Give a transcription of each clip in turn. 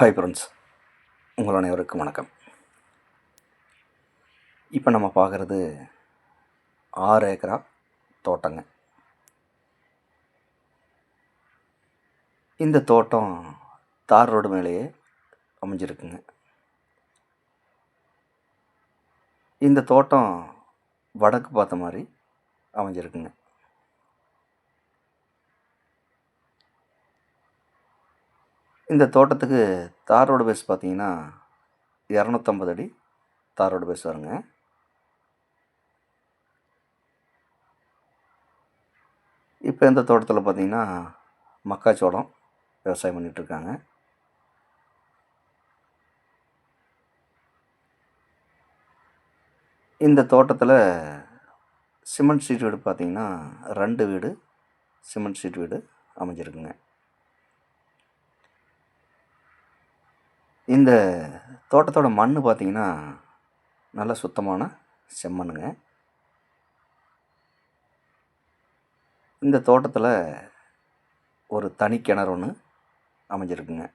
Hi friends உங்கள் அனைவருக்கும் வணக்கம். இப்போ நம்ம பார்க்குறது ஆறு ஏக்கரா தோட்டங்க. இந்த தோட்டம் தார் ரோடு மேலேயே அமைஞ்சிருக்குங்க. இந்த தோட்டம் வடக்கு பார்த்த மாதிரி அமைஞ்சிருக்குங்க. இந்த தோட்டத்துக்கு தார் ரோடு பேஸ் பார்த்தீங்கன்னா இரநூத்தம்பது அடி தார் ரோடு பேஸ் வருங்க. இப்போ இந்த தோட்டத்தில் பார்த்தீங்கன்னா மக்காச்சோளம் விவசாயம் பண்ணிகிட்ருக்காங்க இந்த தோட்டத்தில் சிமெண்ட் ஷீட் வீடு பார்த்தீங்கன்னா ரெண்டு வீடு சிமெண்ட் ஷீட் வீடு அமைஞ்சிருக்குங்க. இந்த தோட்டத்தோட மண் பார்த்தீங்கன்னா நல்ல சுத்தமான செம்மண்ணுங்க. இந்த தோட்டத்தில் ஒரு தனி கிணறு ஒன்று அமைஞ்சிருக்குங்க.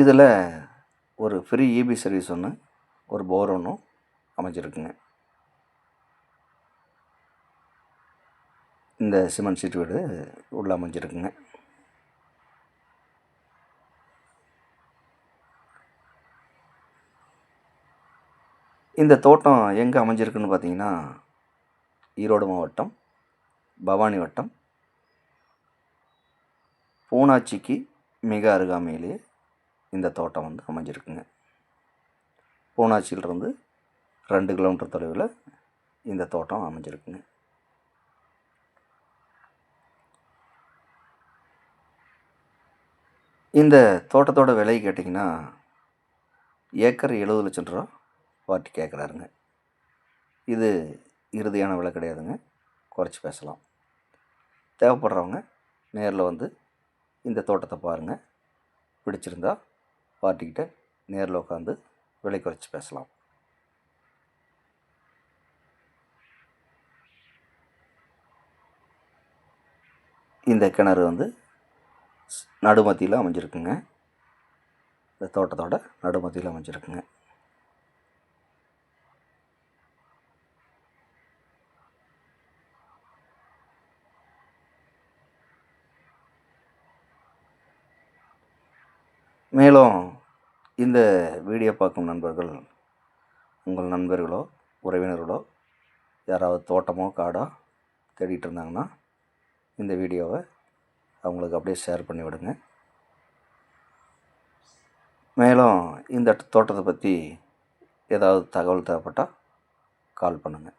இதில் ஒரு ஃப்ரீ இபி சர்வீஸ் ஒன்று ஒரு போர் ஒன்றும் அமைஞ்சிருக்குங்க. இந்த சிமெண்ட் சீட் வீடு உள்ளே அமைஞ்சிருக்குங்க. இந்த தோட்டம் எங்கே அமைஞ்சிருக்குன்னு பார்த்தீங்கன்னா ஈரோடு மாவட்டம் பவானி வட்டம் பூனாச்சிக்கு மிக அருகாமையிலே இந்த தோட்டம் வந்து அமைஞ்சிருக்குங்க. பூனாச்சியிலிருந்து ரெண்டு கிலோமீட்டர் தொலைவில் இந்த தோட்டம் அமைஞ்சிருக்குங்க. இந்த தோட்டத்தோட விலை கேட்டிங்கன்னா ஏக்கர் எழுபது லட்சம் ரூபா பார்ட்டி கேட்குறாருங்க. இது இறுதியான விலை கிடையாதுங்க. குறைச்சி பேசலாம். தேவைப்படுறவங்க நேரில் வந்து இந்த தோட்டத்தை பாருங்கள் பிடிச்சிருந்தா பார்ட்டிக்கிட்ட நேரில் உட்காந்து விலை குறைச்சி பேசலாம். இந்த கிணறு வந்து நடுமத்தியில் அமைஞ்சிருக்குங்க. இந்த தோட்டத்தோட நடுமத்தியில் அமைஞ்சிருக்குங்க. மேலும் இந்த வீடியோ பார்க்கும் நண்பர்கள் உங்கள் நண்பர்களோ உறவினர்களோ யாராவது தோட்டமோ காடோ தேடிட்டு இருந்தாங்கன்னா இந்த வீடியோவை அவங்களுக்கு அப்படியே ஷேர் பண்ணி விடுங்க. மேலும் இந்த தோட்டத்தை பற்றி ஏதாவது தகவல் தேவைப்பட்டால் கால் பண்ணுங்கள்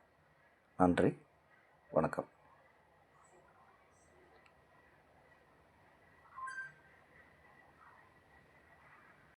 நன்றி. வணக்கம்.